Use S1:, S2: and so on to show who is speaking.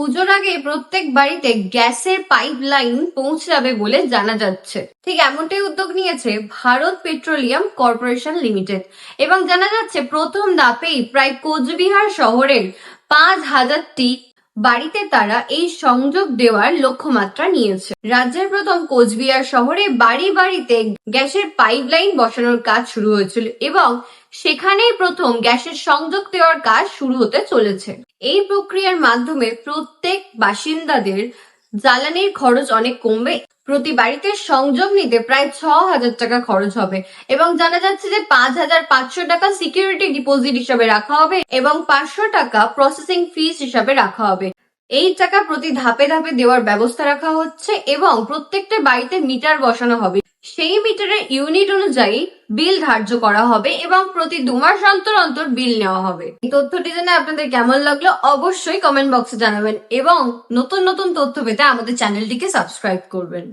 S1: পুজোর আগে প্রত্যেক বাড়িতে গ্যাসের পাইপ লাইন পৌঁছাবে বলে জানা যাচ্ছে। ঠিক এমনটাই উদ্যোগ নিয়েছে ভারত পেট্রোলিয়াম কর্পোরেশন লিমিটেড। এবং জানা যাচ্ছে, প্রথম ধাপেই প্রায় কোচবিহার শহরের পাঁচ হাজারটি বাড়িতে তারা এই সংযোগ দেওয়ার লক্ষ্যমাত্রা নিয়েছে। রাজ্যের প্রথম কোচবিহার শহরে বাড়ি বাড়িতে গ্যাসের পাইপ লাইন বসানোর কাজ শুরু হয়েছিল এবং সেখানে প্রথম গ্যাসের সংযোগ দেওয়ার কাজ শুরু হতে চলেছে। এই প্রক্রিয়ার মাধ্যমে প্রত্যেক বাসিন্দাদের জ্বালানির খরচ অনেক কমবে। প্রতি বাড়িতে সংযোগ নিতে প্রায় ছ হাজার টাকা খরচ হবে এবং জানা যাচ্ছে যে পাঁচ হাজার পাঁচশো টাকা সিকিউরিটি ডিপোজিট হিসাবে রাখা হবে এবং পাঁচশো টাকা প্রসেসিং ফিস হিসাবে রাখা হবে। এই টাকা প্রতি ধাপে ধাপে দেওয়ার ব্যবস্থা রাখা হচ্ছে এবং প্রত্যেকটা বাড়িতে মিটার বসানো হবে। সেই মিটারের ইউনিট অনুযায়ী বিল ধার্য করা হবে এবং প্রতি দু মাস অন্তর অন্তর বিল নেওয়া হবে। এই তথ্যটি জেনে আপনাদের কেমন লাগল অবশ্যই কমেন্ট বক্সে জানাবেন এবং নতুন নতুন তথ্য পেতে আমাদের চ্যানেলটিকে সাবস্ক্রাইব করবেন।